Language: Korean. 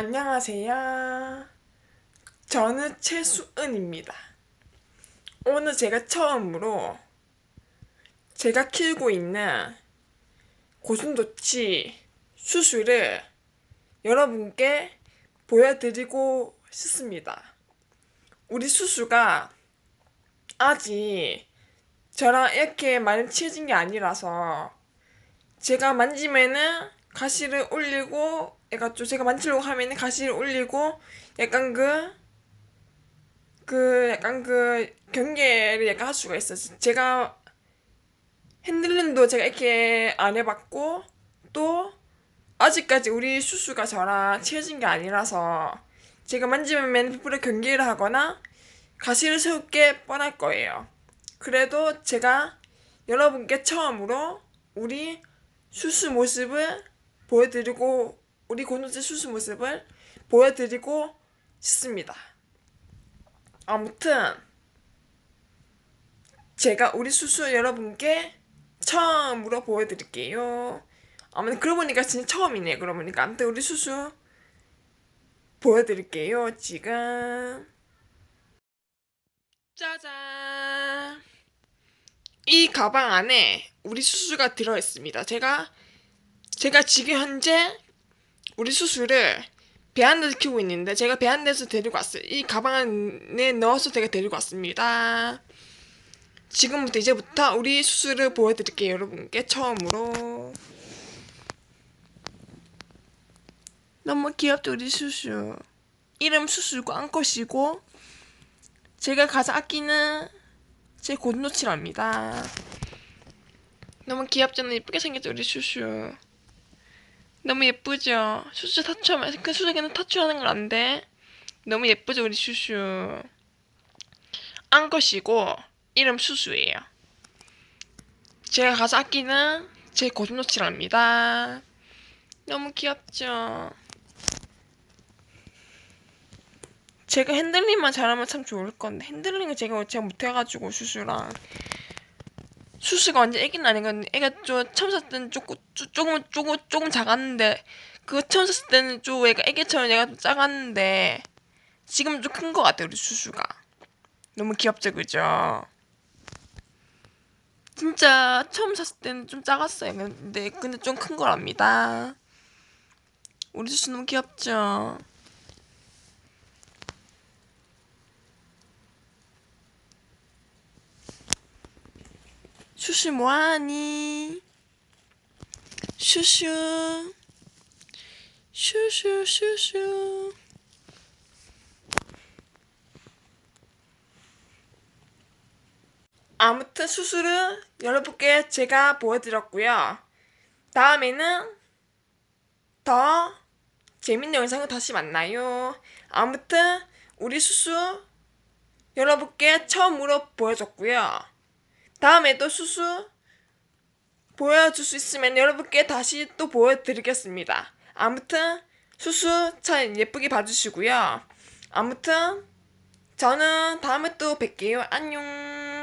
안녕하세요. 저는 최수은입니다. 오늘 제가 처음으로 제가 키우고 있는 고슴도치 수술을 여러분께 보여드리고 싶습니다. 우리 수수가 아직 저랑 이렇게 많이 친해진 게 아니라서 제가 만지면은 가시를 올리고 약간 좀 제가 만지려고 하면은 가시를 올리고 약간 그, 그 약간 그 경계를 약간 할 수가 있어요. 제가 핸들링도 제가 이렇게 안 해봤고 또 아직까지 우리 수수가 저랑 친해진 게 아니라서 제가 만지면 피부를 경계를 하거나 가시를 세울 게 뻔할 거예요. 그래도 제가 여러분께 처음으로 우리 수수 모습을 보여드리고 우리 고노제 수수 모습을 보여드리고 싶습니다. 아무튼 제가 우리 수수 여러분께 처음으로 보여드릴게요. 아무튼 그러고 보니까 진짜 처음이네. 그러고 보니까 아무튼 우리 수수 보여드릴게요. 지금 짜잔 이 가방 안에 우리 수수가 들어있습니다. 제가 제가 지금 현재 우리 수수를 배 안에서 키우고 있는데 제가 배 안에서 데리고 왔어요. 이 가방 안에 넣어서 제가 데리고 왔습니다. 지금부터 이제부터 우리 수수를 보여드릴게요. 여러분께 처음으로. 너무 귀엽죠 우리 수수. 이름 수수고 안것이고 제가 가장 아끼는 제 고노치랍니다. 너무 귀엽잖아. 예쁘게 생겼죠 우리 수수. 너무 예쁘죠? 수수 타투하면 그 수수에게는 타투하는 건안 돼. 너무 예쁘죠 우리 수수. 안것이고 이름 수수예요. 제가 가장 아끼는 제 고슴도치랍니다. 너무 귀엽죠? 제가 핸들링만 잘하면 참 좋을 건데 핸들링을 제가 제가 못해가지고 수수랑 수수가 완전 애기는 아니거든요. 애가 좀 처음 샀을 때는 조금 조- 조금 조금 조금 작았는데 그 처음 샀을 때는 좀 애가 애기처럼 얘가 좀 작았는데 지금 좀 큰 것 같아요 우리 수수가 너무 귀엽죠 그죠? 진짜 처음 샀을 때는 좀 작았어요. 근데 근데 좀 큰 거랍니다. 우리 수수 너무 귀엽죠? 슈슈 뭐하니? 슈슈 슈슈 슈슈 아무튼 수술은 여러분께 제가 보여드렸고요. 다음에는 더 재밌는 영상을 다시 만나요. 아무튼 우리 수수 여러분께 처음으로 보여줬고요. 다음에도 수수 보여줄 수 있으면 여러분께 다시 또 보여드리겠습니다. 아무튼 수수 참 예쁘게 봐주시고요. 아무튼 저는 다음에 또 뵐게요. 안녕.